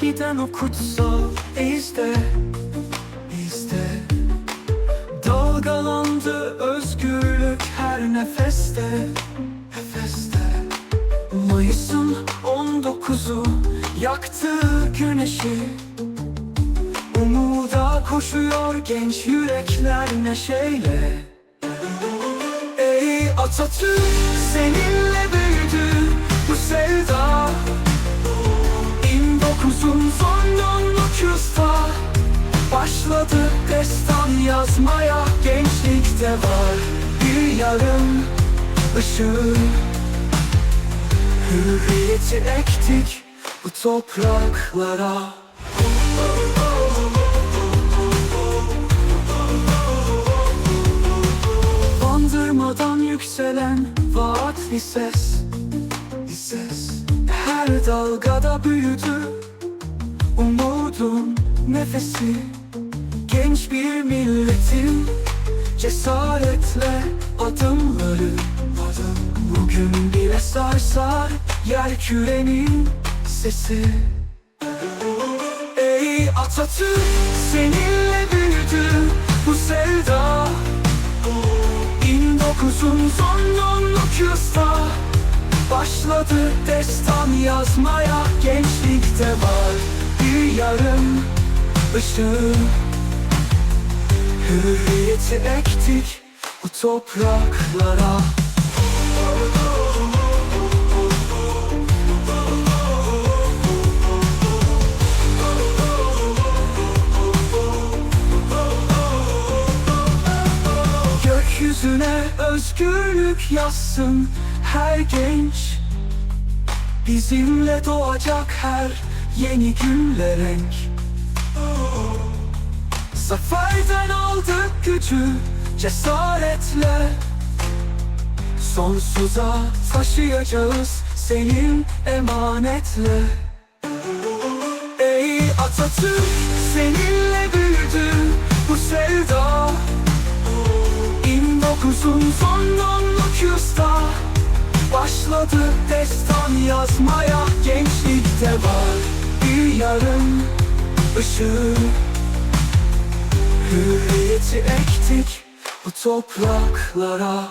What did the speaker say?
giden o kutsal izde izde Dalgalandı özgürlük her nefeste Nefeste. Mayıs'ın 19'u yaktı güneşi. Umuda koşuyor genç yürekler neşeyle. Ey Atatürk seninle büyüdü Başladı destan yazmaya. Gençlikte var bir yarım ışığı. Hürriyeti ektik bu topraklara. Bandırmadan yükselen vaatli ses. Ses. Her dalgada büyüdü Umudun nefesi bir milletin Cesaretle adımları Adım. Bugün bile sarsar Yer kürenin sesi. Ey Atatürk seninle büyüdü bu sevda. 29'un son 19'da Başladı destan yazmaya Gençlikte var. Bir yarım ışığı Hürriyeti ektik bu topraklara. Gökyüzüne özgürlük yazsın her genç. Bizimle doğacak her yeni günle renk Zaferden aldık gücü cesaretle. Sonsuza taşıyacağız senin emanetle. Ey Atatürk seninle büyüdü bu sevda. 29'un son 19'da Başladı destan yazmaya Gençlikte var. Bir yarım ışığı Hürriyeti ektik bu topraklara.